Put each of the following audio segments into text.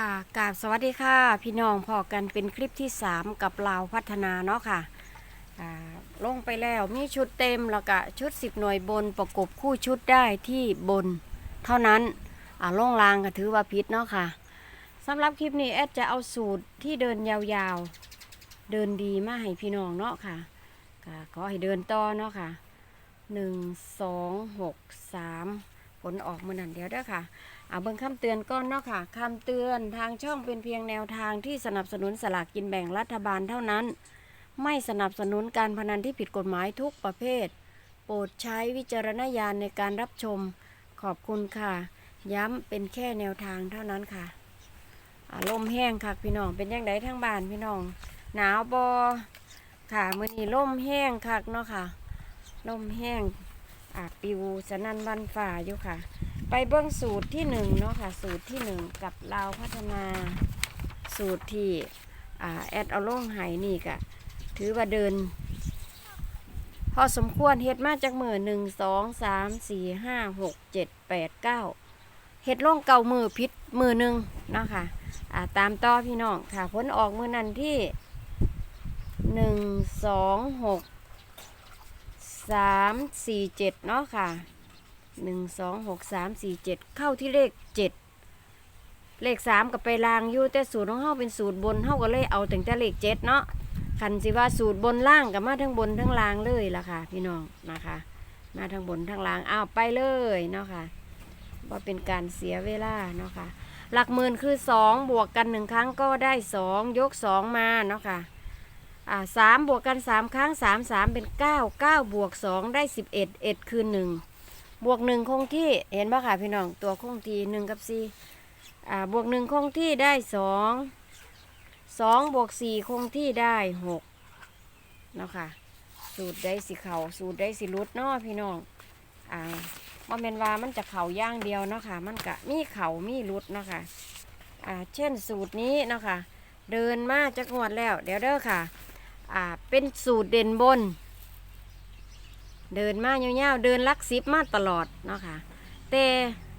ค่ะกาบสวัสดีค่ะ พี่น้องพอกันเป็นคลิปที่ 3 กับลาวพัฒนาเนาะค่ะลงไปแล้วมีชุดเต็มแล้วก็ชุด 10 หน่วยบนประกบคู่ชุดได้ที่บน เท่านั้นอ่าลงลางก็ถือว่าพิษเนาะค่ะสำหรับคลิปนี้แอดจะเอาสูตรที่เดินยาวๆ เดินดีมาให้พี่น้องเนาะค่ะขอให้เดินต่อเนาะค่ะ 1 2 6 3 ผลออกมานั่นเดียวเด้อค่ะเอาเบิ่งคำเตือนก่อนเนาะค่ะคำเตือนทางช่องเป็นเพียงแนวทางที่สนับสนุนสลากกินแบ่งรัฐบาลเท่านั้น ไม่สนับสนุนการพนันที่ผิดกฎหมายทุกประเภท โปรดใช้วิจารณญาณในการรับชม ขอบคุณค่ะ ย้ำเป็นแค่แนวทางเท่านั้นค่ะอ่าลมแห้งค่ะพี่น้องเป็นยังไงทั้งบ้านพี่น้อง หนาวบอค่ะมื่อนี้ลมแห้งคักเนาะค่ะลมแห้งอ่าปิวสนั่นวันฝ่าอยู่ค่ะ ไปเบิ้องสูตรที่หนึ่งเนาะค่ะ สูตรที่หนึ่งกับลาพัฒนาสูตรที่แอดเอาลงไห้นี่กะถือว่าเดิน พอสมควรเฮ็ดมาจากมือหนึ่งสองสามสี่ห้าหกเจ็ดแปดเก้าเฮ็ดลงเก่ามือพิษมือหนึ่งเนาะค่ะาตามต่อพี่น้องค่ะผลออกมือนั้นที่หนึ่งสองหกสามสี่เจ็ดเนาะค่ะ หนึ่งสองหกสามสี่เจ็ดเข้าที่เลขเจ็ดเลขสามกับไปลางอยู่แต่สูตรของเฮาเป็นสูตรบนเฮาก็เลยเอาแต่งแต่เลขเจ็ดเนาะคันสิว่าสูตรบนล่างกับมาทั้งบนทั้งล่างเลยล่ะค่ะ พี่น้องนะคะ มาทั้งบนทั้งล่างอ้าวไปเลยเนาะค่ะว่าเป็นการเสียเวลาเนาะค่ะ หลักหมื่นคือสองบวกกันหนึ่งครั้งก็ได้สองยกสองมาเนาะค่ะอ่าสามบวกกันสามครั้งสามสามเป็นเก้าเก้าบวกสองได้สิบเอ็ดเอ็ดคือหนึ่ง บวกหนึ่งคงที่เห็นป่ะค่ะพี่น้องตัวคงที่หนึ่งกับสี่อ่าบวกหนึ่งคงที่ได้สองสองบวกสี่คงที่ได้หกเนาะค่ะ สูตรได้สิเขาสูตรได้สิรุดเนาะพี่น้องอ่าว่าเป็นว่ามันจะเข่าย่างเดียวเนาะค่ะ มันกะมีเข่ามีรุดเนาะค่ะอ่าเช่นสูตรนี้เนาะค่ะ เดินมาจะงวดแล้ว เดี๋ยวเด้อค่ะอ่าเป็นสูตรเด่นบน เดินมาเงี้ยวๆเดินลักซิบมาตลอดเนาะค่ะแต่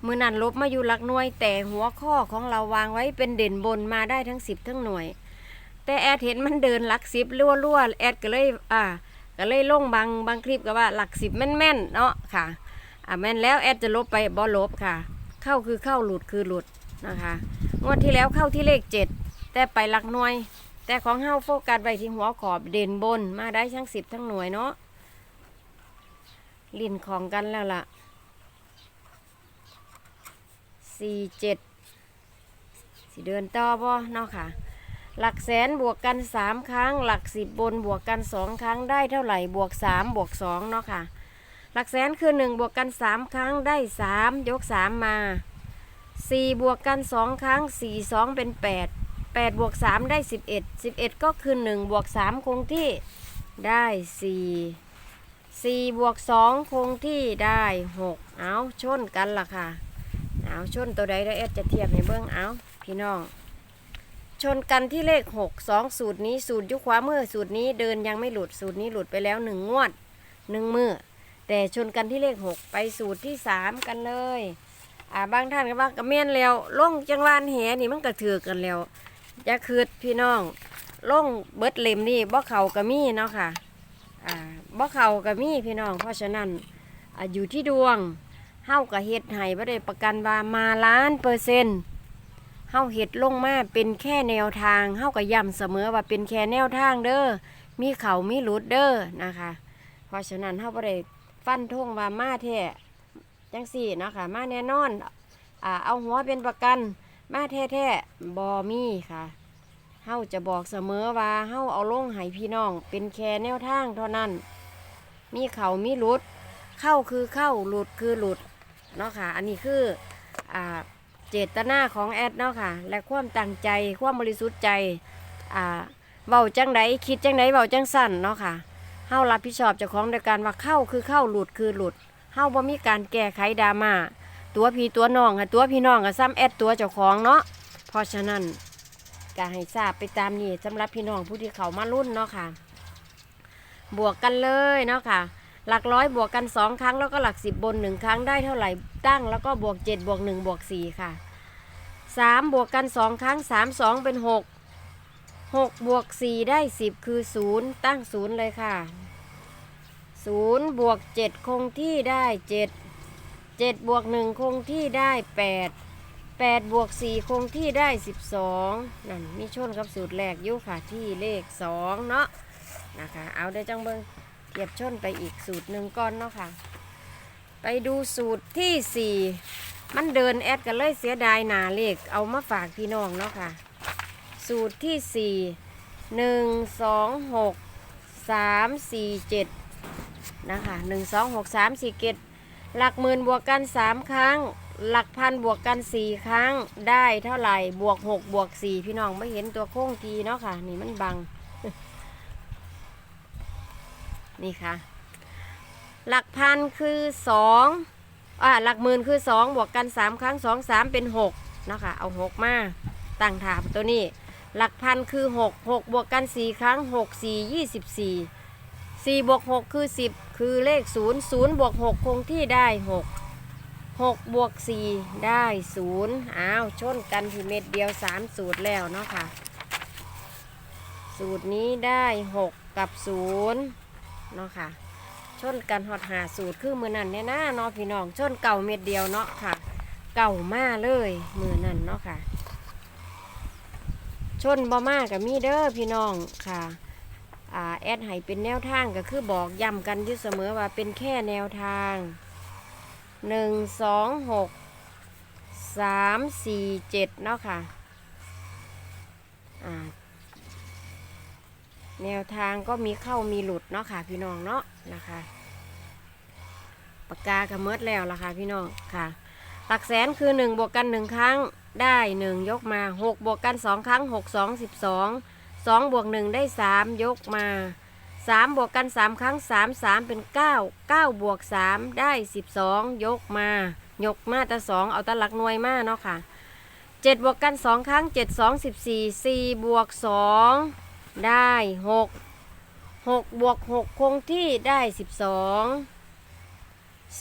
มือนันลบมาอยู่ลักหน่วย แต่หัวข้อของเราวางไว้เป็นเด่นบนมาได้ทั้งสิบทั้งหน่วย แต่แอดเห็นมันเดินลักสิบรั่วๆแอดก็เลยอ่าก็เลยลงบางบางคลิปก็ว่าหลักสิบแม่นๆเนาะค่ะอ่าแม่นแล้วแอดจะลบไปบ่ลบค่ะ เข้าคือเข้าหลุดคือหลุดนะคะงวดที่แล้วเข้าที่เลขเจ็ดแต่ไปหลักหน่วย แต่ของเฮาโฟกัสไวที่หัวขอบเด่นบนมาได้ทั้งสิบทั้งหน่วยเนาะ ลิ่นของกันแล้วล่ะสี่เจ็ดสิเดินต่อบ่เนาะค่ะ หลักแสนบวกกันสามครั้ง หลักสิบบนบวกกันสองครั้งได้เท่าไหร่บวกสามบวกสองเนาะค่ะ หลักแสนคือหนึ่งบวกกันสามครั้งได้สามยกสามมาสี่บวกกันสองครั้งสี่สองเป็นแปดแปดบวกสามได้สิบเอ็ดสิบเอ็ดก็คือหนึ่งบวกสามคงที่ได้สี่ สี่บวกสองคงที่ได้หกเอาชนกันล่ะค่ะ เอาชนตัวใดได้เอสจะเทียบให้เบิ้งเอาพี่น้อง ชนกันที่เลขหกสองสูตรนี้สูตรยุคขวามือสูตรนี้เดินยังไม่หลุดสูตรนี้หลุดไปแล้วหนึ่งงวดหนึ่งมือแต่ชนกันที่เลขหกไปสูตรที่สามกันเลยอ่าบางท่านก็ว่ากระเมียนแล้วล่งจังหวานแหนี่มันกระเถือกันแล้วอย่าคืดพี่น้องล่งเบิดเล่มนี่บ่เขากระมีเนาะค่ะอ่า บ่เขาก็มีพี่น้อง เพราะฉะนั้นอยู่ที่ดวงเฮาก็เฮ็ดให้บ่ได้ประกันว่ามาล้านเปอร์เซ็นต์เฮาเฮ็ดลงมาเป็นแค่แนวทางเฮาก็ย้ำเสมอว่าเป็นแค่แนวทางเด้อมีเขามีหลุดเด้อนะคะ เพราะฉะนั้นเฮาบ่ได้ฟันธงว่ามาแท้จังซี่นะคะมาแน่นอนอ่าเอาหัวเป็นประกันมาแท้ๆบ่มีค่ะเฮาจะบอกเสมอว่าเฮาเอาลงให้พี่น้อง เป็นแค่แนวทางเท่านั้น มีเขามีหลุด เข้าคือเข้าหลุดคือหลุดเนาะค่ะ อันนี้คืออ่าเจตนาของแอดเนาะค่ะ และความตั้งใจความบริสุทธิ์ใจอ่าเว้าจังไดคิดจังไดเว้าจังสั่นเนาะค่ะเฮารับผิดชอบเจ้าของโดยการว่าเข้าคือเข้าหลุดคือหลุดเฮาบ่มีการแก้ไขดราม่าตัวพี่ตัวน้องค่ะตัวพี่น้องกับซ้ำแอดตัวเจ้าของเนาะเพราะฉะนั้นก็ให้ทราบไปตามนี้สำหรับพี่น้องผู้ที่เขามารุ่นเนาะค่ะ บวกกันเลยเนาะค่ะ หลักร้อยบวกกันสองครั้งแล้วก็หลักสิบบนหนึ่งครั้งได้เท่าไหร่ตั้งแล้วก็บวกเจ็ดบวกหนึ่งบวกสี่ค่ะสามบวกกันสองครั้งสามสองเป็นหกหกบวกสี่ได้สิบคือศูนย์ตั้งศูนย์เลยค่ะศูนย์บวกเจ็ดคงที่ได้เจ็ดเจ็ดบวกหนึ่งคงที่ได้แปดแปดบวกสี่คงที่ได้สิบสองนั่นมีชนกับสูตรแรกอยุค่ะที่เลขสองเนาะ นะคะ เอาได้จังเบิงเทียบชนไปอีกสูตรหนึ่งก้อนเนาะค่ะ ไปดูสูตรที่สี่มันเดินแอดกันเลยเสียดายหนาเลขเอามาฝากพี่น้องเนาะค่ะ สูตรที่สี่หนึ่งสองหกสามสี่เจ็ดนะคะหนึ่งสองหกสามสี่เจ็ดหลักหมื่นบวกกันสามครั้ง หลักพันบวกกันสี่ครั้งได้เท่าไหร่บวกหกบวกสี่พี่น้องไม่เห็นตัวโค้งทีเนาะค่ะ นี่มันบัง นี่ค่ะ หลักพันคือสองอ่าหลักหมื่นคือสองบวกกันสามครั้งสองสามเป็นหกนะคะเอาหกมาตั้งถามตัวนี้ หลักพันคือหกหกบวกกันสี่ครั้งหกสี่ยี่สิบสี่สี่บวกหกคือสิบคือเลขศูนย์ศูนย์บวกหกคงที่ได้หกหกบวกสี่ได้ศูนย์อ้าวชนกันที่เม็ดเดียวสามสูตรแล้วเนาะค่ะ สูตรนี้ได้หกกับศูนย์ เนาะค่ะ ชนกันหอดหาสูตรคือมือนั่นเนี่ยนะเนาะพี่น้องชนเก่าเม็ดเดียวเนาะค่ะ เก่ามาเลยมือนั่นเนาะค่ะ ชนบ่มากับมีเด้อพี่น้องค่ะแอดให้เป็นแนวทางก็คือบอกย้ำกันอยู่เสมอว่าเป็นแค่แนวทางหนึ่งสองหกสามสี่เจ็ดเนาะค่ะอ่า แนวทางก็มีเข้ามีหลุดเนาะค่ะพี่น้องเนาะนะคะปากกากับเมิดแล้วล่ะค่ะพี่น้องค่ะ หลักแสนคือ 1 บวกกัน 1 ครั้งได้ 1 ยกมา 6 บวกกัน 2 ครั้ง 6 2 12 2 บวก 1 ได้ 3 ยกมา 3 บวกกัน 3 ครั้ง 3 3 เป็น 9 9 บวก 3 ได้ 12 ยกมา ยกมาแต่2เอาแตหลักหน่วยมาเนาะค่ะ 7 บวกกัน 2 ครั้ง 7 2 14 4 บวก 2 ได้6 6บวก6คงที่ได้12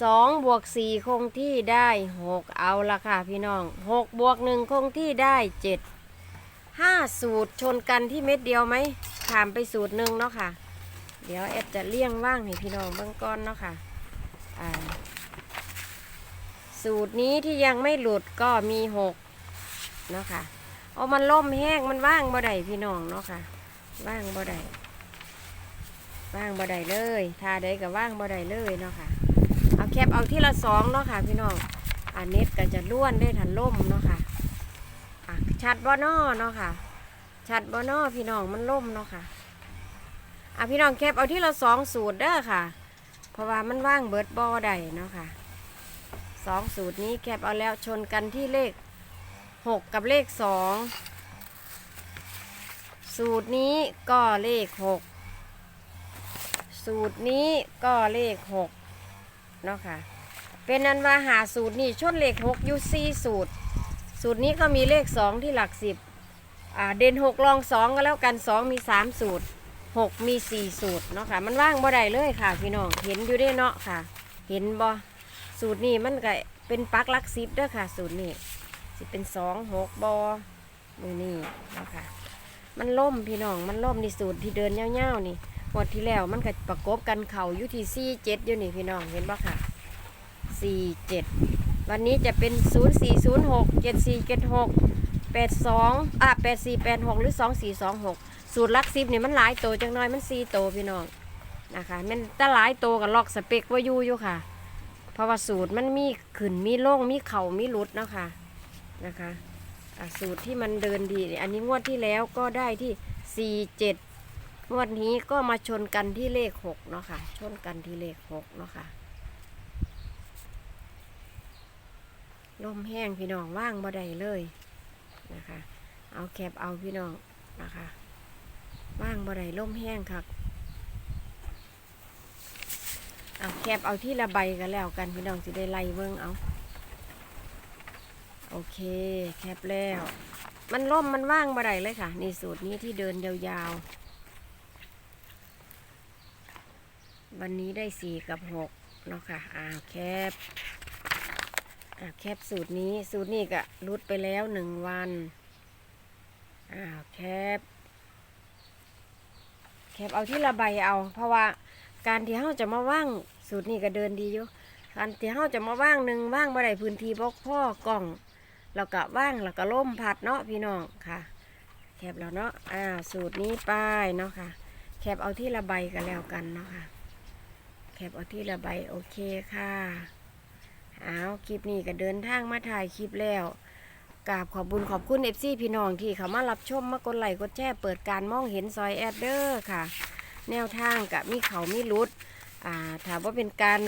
สองบวกสี่คงที่ได้หกเอาละค่ะพี่น้องหกบวกหนึ่งคงที่ได้เจ็ดห้าสูตรชนกันที่เม็ดเดียวไหมถามไปสูตรหนึ่งเนาะค่ะ เดี๋ยวแอดจะเลี่ยงว่างให้พี่น้องเบื้องก้อนเนาะค่ะสูตรนี้ที่ยังไม่หลุดก็มีหกเนาะค่ะเอามันล่มแห้งมันว่างบ่ได้พี่น้องเนาะค่ะ ว่างบ่ได้ว่างบ่ได้เลยทาใดก็ว่างบ่ได้เลยเนาะค่ะ เอาแคปเอาที่ละสองเนาะค่ะ พี่น้องอันเน็ตก็จะล้วนได้ทันล่มเนาะค่ะอะชัดบ่นอเนาะค่ะ ชัดบ่นอพี่น้องมันล่มเนาะค่ะอะพี่น้องแคปเอาที่ละสองสูตรเด้อค่ะ เพราะว่ามันว่างเบิดบ่ได้เนาะค่ะสองสูตรนี้แคปเอาแล้วชนกันที่เลขหกกับเลขสอง สูตรนี้ก็เลขหกสูตรนี้ก็เลขหกเนาะค่ะ เป็นนันว่าหาสูตรนี่ชนเลขหกอยูซีสูตร สูตรนี้ก็มีเลขสองที่หลักสิบอ่าเด่นหกรองสองก็แล้วกันสองมีสามสูตรหกมีสี่สูตรเนาะค่ะ มันว่างบ่ได้เลยค่ะพี่น้องเห็นอยู่ได้เนาะค่ะ เห็นบ่สูตรนี้มันก็เป็นปักหลักสิบด้อค่ะ สูตรนี้สิเป็นสองหกบอมือนี่เนาะค่ะ มันล่มพี่น้องมันล่มในสูตรที่เดินเงี้ยวๆนี่หมดที่แล้วมันก็ประกบกันเข่าอยู่ที่สี่เจ็ดอยู่นี่พี่น้องเห็นบ่ค่ะสี่เจ็ดวันนี้จะเป็นศูนย์สี่ศูนย์หกเจ็ดสี่เจ็ดหกแปดสองอะแปดสี่แปดหกหรือสองสี่สองหกสูตรลักซิบนี่มันหลายโตจังน้อยมันสี่โตพี่น้องนะคะมันถ้าหลายโตกับล็อกสเปกว่ายู่อยู่ค่ะ เพราะว่าสูตรมันมีขึ้นมีโล่งมีเข่ามีหลุดเนาะคะนะคะ สูตรที่มันเดินดี อันนี้งวดที่แล้วก็ได้ที่สี่เจ็ดงวดนี้ก็มาชนกันที่เลขหกเนาะค่ะ ชนกันที่เลขหกเนาะค่ะลมแห้งพี่น้องว่างบ่ได้เลยนะคะ เอาแคบเอาพี่น้องนะคะว่างบ่ได้ลมแห้งครับเอาแคบเอาที่ละใบกันแล้วกันพี่น้องสิได้ไล่เบิ่งเอา โอเค แคบแล้ว มันล่มมันว่างบ่ได้เลยค่ะ นี่สูตรนี้ที่เดินยาวๆ วันนี้ได้สี่กับหกเนาะค่ะ อ่าแคบอะแคปสูตรนี้สูตรนี้ก็รุดไปแล้วหนึ่งวันอ้าวแคปแคปเอาที่ละใบเอา เพราะว่าการที่เราจะมาว่างสูตรนี้ก็เดินดีอยู่การที่เราจะมาว่างหนึ่งว่างบ่ได้พื้นที่บกพ่อกล่อง แล้วก็ว่างแล้วก็ล่มพัดเนาะพี่น้องค่ะ แคปแล้วเนาะอ้าสูตรนี้ไป้ายเนาะค่ะ แคปเอาที่ละใบกันแล้วกันเนาะค่ะ แคปเอาที่ละใบโอเคค่ะเอาคลิปนี้ก็เดินทางมาถ่ายคลิปแล้วกราบขอบบุญขอบคุณเอฟซีพี่น้องที่เขามารับชมมากดไลค์กดแชร์เปิดการมองเห็นซอยแอดเดอร์ค่ะ แนวทางกับมีเขามีรุดถามว่าเป็นการ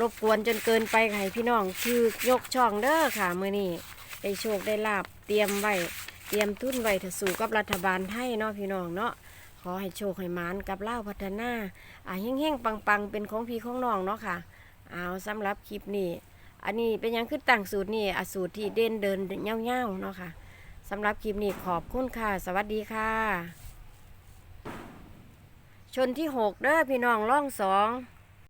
รบกวนจนเกินไปให้พี่น้องคือยกช่องเด้อค่ะมือนี้ ได้โชคได้ลาบเตรียมไว้เตรียมทุนไว้ถ้าสู่กับรัฐบาลไทยเนาะพี่น้องเนาะขอให้โชคให้มานกับเล่าพัฒนาอ่าเฮ้งๆปังๆ เป็นของพี่ของน้องเนาะค่ะ เอาสำหรับคลิปนี้ อันนี้เป็นยังคือตั้งสูตรนี่อสูตรที่เด่นเดินเง่าๆเนาะค่ะสำหรับคลิปนี้ขอบคุณค่ะ สวัสดีค่ะ ชนที่หกเด้อพี่น้องร่องสอง